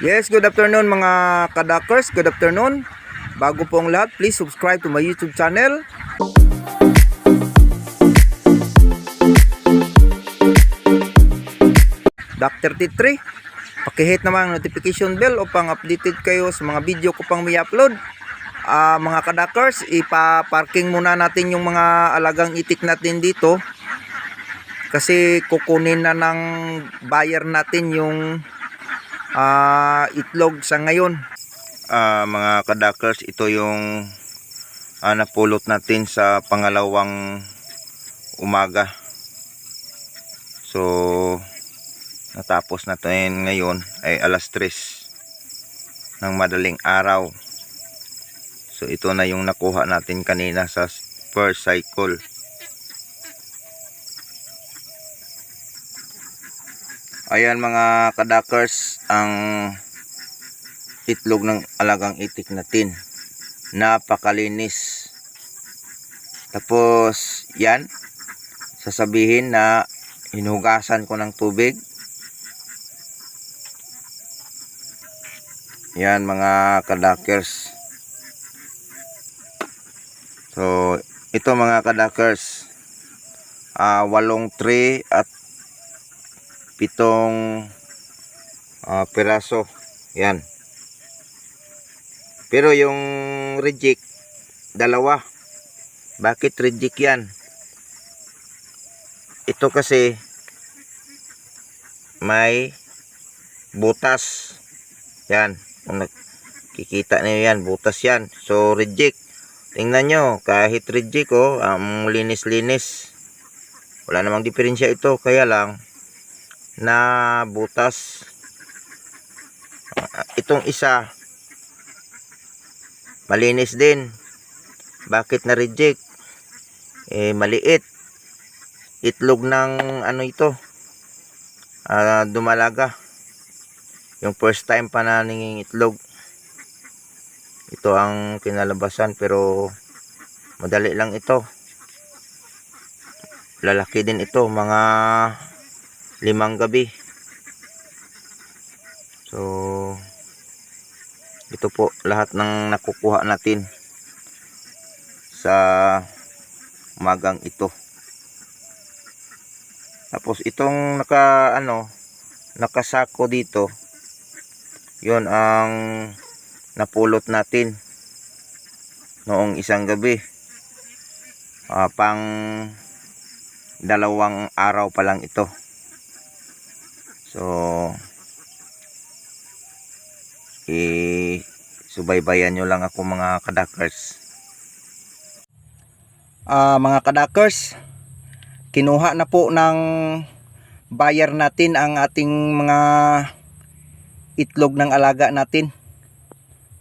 Yes, good afternoon mga kadakers. Good afternoon. Bago po ang lahat, please subscribe to my YouTube channel. Dr. T3, pakihit naman ang notification bell upang updated kayo sa mga video ko pang may upload. Ah, mga kadakers, ipa-parking muna natin yung mga alagang itik natin dito kasi kukunin na ng buyer natin yung ah, itlog sa ngayon. Ah, mga kadakers, ito yung ah, napulot natin sa pangalawang umaga. So, natapos na to ngayon ay alas 3 ng madaling araw. So, ito na yung nakuha natin kanina sa first cycle. Ayan mga kadakers ang itlog ng alagang itik natin. Napakalinis. Tapos yan sasabihin na hinugasan ko ng tubig. Yan mga kadakers. So ito mga kadakers. ah walong tray at pitong ah, piraso. Yan. Pero yung reject, dalawa. Bakit reject yan? Ito kasi may butas. Yan. Kung nakikita niyo yan, butas yan. So, reject. Tingnan nyo, kahit reject oh, ang linis-linis. Wala namang diferensya ito. Kaya lang, na butas. Ah, Itong isa, malinis din. Bakit na reject? Eh, maliit. Itlog ng ano ito? Ah, dumalaga. Yung first time pa na nanging itlog. Ito ang kinalabasan pero madali lang ito. Lalaki din ito, mga limang gabi. So, ito po lahat ng nakukuha natin sa magang ito. Tapos itong naka ano, nakasako dito, 'yon ang napulot natin noong isang gabi. Ah, pang dalawang araw pa lang ito. So, eh, subaybayan nyo lang ako mga kadakers. Ah, mga kadakers, kinuha na po ng buyer natin ang ating mga itlog ng alaga natin.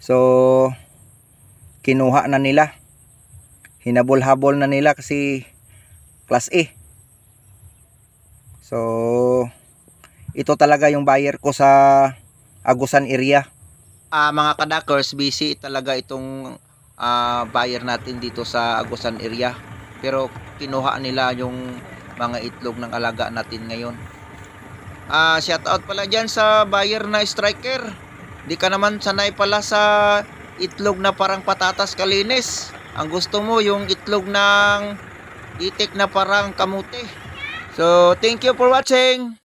So, kinuha na nila. Hinabol-habol na nila kasi class A. So, ito talaga yung buyer ko sa Agusan area. Ah, mga kadakers, busy talaga itong ah, buyer natin dito sa Agusan area. Pero kinuha nila yung mga itlog ng alaga natin ngayon. Ah, shout out pala diyan sa buyer na striker. Di ka naman sanay pala sa itlog na parang patatas kalinis. Ang gusto mo yung itlog ng itik na parang kamuti. So, thank you for watching.